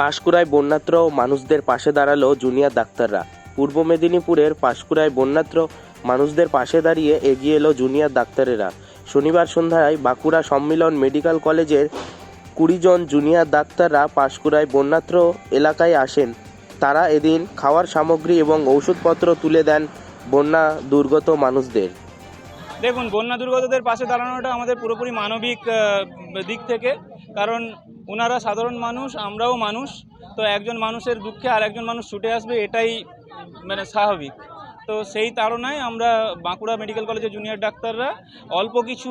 পাঁশকুড়ায় বন্যাত্র মানুষদের পাশে দাঁড়াল জুনিয়র ডাক্তাররা। পূর্ব মেদিনীপুরের পাঁশকুড়ায় বন্যাত্র মানুষদের পাশে দাঁড়িয়ে এগিয়ে এলো জুনিয়র ডাক্তারেরা। শনিবার সন্ধ্যায় বাঁকুড়া সম্মিলন মেডিকেল কলেজের কুড়ি জন জুনিয়র ডাক্তাররা পাঁশকুড়ায় বন্যাত্র এলাকায় আসেন। তারা এদিন খাওয়ার সামগ্রী এবং ওষুধপত্র তুলে দেন বন্যা দুর্গত মানুষদের। দেখুন, বন্যা দুর্গতদের পাশে দাঁড়ানোটা আমাদের পুরোপুরি মানবিক দিক থেকে। কারণ ওনারা সাধারণ মানুষ, আমরাও মানুষ, তো একজন মানুষের দুঃখে আর একজন মানুষ ছুটে আসবে এটাই মানে স্বাভাবিক। তো সেই তাড়নায় আমরা বাঁকুড়া মেডিকেল কলেজের জুনিয়র ডাক্তাররা অল্প কিছু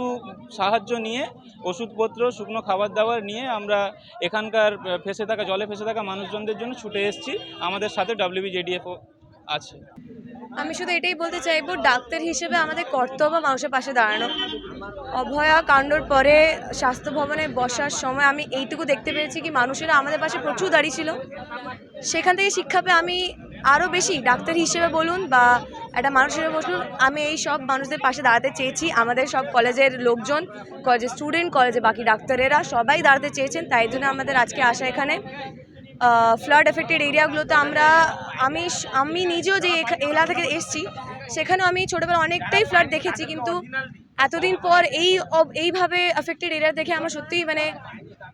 সাহায্য নিয়ে, ওষুধপত্র, শুকনো খাবার দাবার নিয়ে আমরা এখানকার ফেসে থাকা, জলে ফেসে থাকা মানুষজনদের জন্য ছুটে এসেছি। আমাদের সাথে ডাব্লিউবিজেডিএফও আছে। আমি শুধু এটাই বলতে চাইব, ডাক্তার হিসেবে আমাদের কর্তব্য মানুষের পাশে দাঁড়ানো। অভয়া কাণ্ডর পরে স্বাস্থ্য ভবনে বসার সময় আমি এইটুকু দেখতে পেরেছি কি মানুষেরা আমাদের পাশে প্রচুর দাঁড়িয়ে ছিল। সেখান থেকে শিক্ষা পেয়ে আমি আরও বেশি ডাক্তার হিসেবে বলুন বা একটা মানুষ হিসেবে বলুন, আমি এই সব মানুষদের পাশে দাঁড়াতে চেয়েছি। আমাদের সব কলেজের লোকজন, কলেজের স্টুডেন্ট কলেজে বাকি ডাক্তারেরা সবাই দাঁড়াতে চেয়েছেন, তাই জন্য আমাদের আজকে আসা এখানে। ফ্লাড এফেক্টেড এরিয়াগুলোতে আমরা, আমি আমি নিজেও যে এলাকা থেকে এসেছি, সেখানেও আমি ছোটোবেলা অনেকটাই ফ্লাড দেখেছি, কিন্তু এতদিন পর এই এইভাবে এফেক্টেড এরিয়া দেখে আমার সত্যিই মানে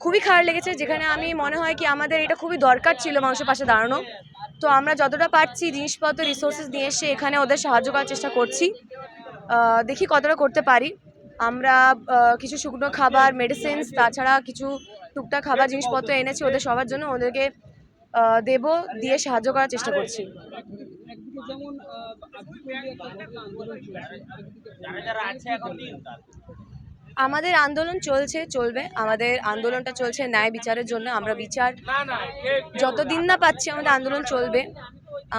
খুবই খারাপ লেগেছে, যেখানে আমি মনে হয় কি আমাদের এটা খুবই দরকার ছিল মানুষের পাশে দাঁড়ানো। তো আমরা যতটা পারছি জিনিসপত্র রিসোর্সেস নিয়ে এসে এখানে ওদের সাহায্য করার চেষ্টা করছি। দেখি কতটা করতে পারি। আমরা কিছু শুকনো খাবার মেডিসিনস তাছাড়া কিছু টুকটাক খাবার, জিনিসপত্র এনেছি ওদের সবার জন্য, ওদেরকে দেবো, দিয়ে সাহায্য করার চেষ্টা করছি। আমাদের আন্দোলন চলছে, চলবে। আমাদের আন্দোলনটা চলছে ন্যায় বিচারের জন্য, আমরা বিচার যতদিন না পাচ্ছি, আমাদের আন্দোলন চলবে।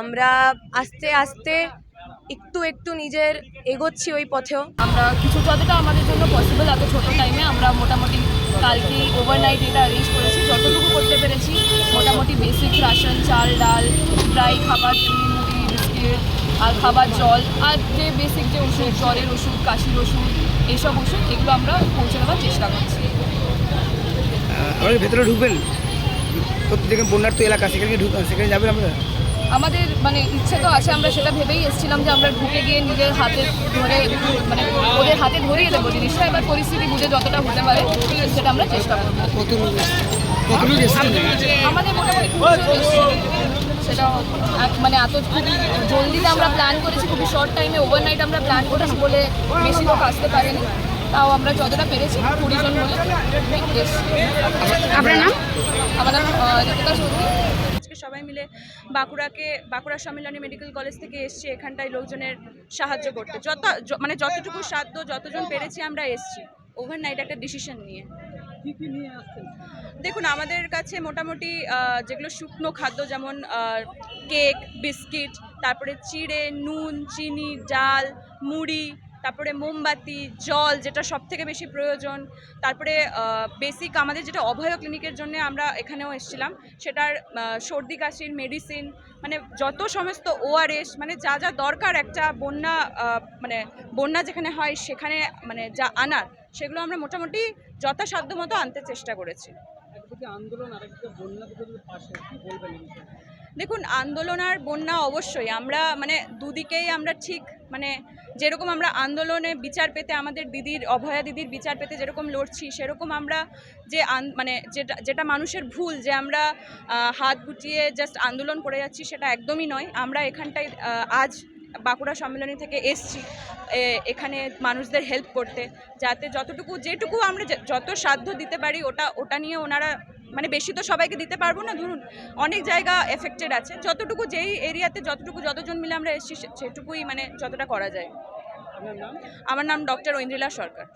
আমরা আস্তে আস্তে একটু একটু নিজের এগোচ্ছি ওই পথেও। আমরা কিছু যতটা আমাদের জন্য পসিবল এত ছোটো টাইমে আমরা মোটামুটি কালকে ওভারনাইট এটা অ্যারেঞ্জ করেছি। যতটুকু করতে পেরেছি মোটামুটি বেসিক রাশন চাল ডাল ড্রাই খাবার যেমনি মুড়ি বিস্কিট আর খাবার জল আর যে বেসিক যে ওষুধ জ্বরের ওষুধ কাশির ওষুধ এইসব ওষুধ এগুলো আমরা পৌঁছে দেওয়ার চেষ্টা করছি। আমাদের ভেতরে ঢুকবেন। প্রত্যেকে বন্যার্থ এলাকা সেখানে সেখানে যাবেন আমরা আমাদের মানে ইচ্ছে তো আছে আমরা সেটা ভেবেই এসেছিলাম যে আমরা ঢুকে গিয়ে নিজের হাতে ধরে মানে ওদের হাতে ধরিয়ে দেবো জিনিসটা। এবার পরিস্থিতি বুঝে যতটা হতে পারে সেটা আমরা চেষ্টা করব। আমাদের মোটামুটি। সেটা মানে এত খুবই জলদিতে আমরা প্ল্যান করেছি খুবই শর্ট টাইমে ওভারনাইট আমরা প্ল্যান করেছি বলে বেশি লোক আসতে পারেনি। তাও আমরা যতটা পেরেছি কুড়ি জন বলে। আপনার নাম? আমার নাম ঋতিকা চৌধুরী। সবাই মিলে বাঁকুড়াকে বাঁকুড়া সম্মিলনী মেডিকেল কলেজ থেকে এসছি। এখানটায় লোকজনের সাহায্য করতে। যত মানে যতটুকু সাধ্য যতজন পেরেছি আমরা এসছি। ওভারনাইট একটা ডিসিশন নিয়ে। দেখুন আমাদের কাছে মোটামুটি যেগুলো শুকনো খাদ্য যেমন কেক বিস্কিট তারপরে চিড়ে নুন চিনি ডাল মুড়ি তারপরে মোমবাতি, জল যেটা সব থেকে বেশি প্রয়োজন। তারপরে বেসিক আমাদের যেটা অভয় ক্লিনিকের জন্য আমরা এখানেও এসেছিলাম, সেটার সর্দি, কাশির মেডিসিন মানে যত সমস্ত ওআরএস মানে যা যা দরকার একটা বন্যা মানে বন্যা যেখানে হয় সেখানে মানে যা আনার, সেগুলো আমরা মোটামুটি যথাসাধ্য মতো আনতে চেষ্টা করেছি। দেখুন, আন্দোলন আর বন্যা অবশ্যই। আমরা মানে দুদিকেই আমরা ঠিক মানে যেরকম আমরা আন্দোলনে বিচার পেতে, আমাদের দিদির, অভয়া দিদির বিচার পেতে যেরকম লড়ছি, সেরকম আমরা যে মানে যেটা যেটা মানুষের ভুল, যে আমরা হাত গুটিয়ে জাস্ট আন্দোলন করে যাচ্ছি, সেটা একদমই নয়। আমরা এখানটায় আজ বাঁকুড়া সম্মেলনী থেকে এসছি এ- এখানে মানুষদের হেল্প করতে যাতে যতটুকু যেটুকু আমরা যত সাধ্য দিতে পারি ওটা ওটা নিয়ে ওনারা মানে বেশি তো সবাইকে দিতে পারব না ধরুন অনেক জায়গা এফেক্টেড আছে যতটুকু যেই এরিয়াতে যতটুকু যতজন মিলে আমরা এসেছি সেটুকুই মানে যতটা করা যায়। আমার নাম ডক্টর ঐন্দ্রিলা সরকার।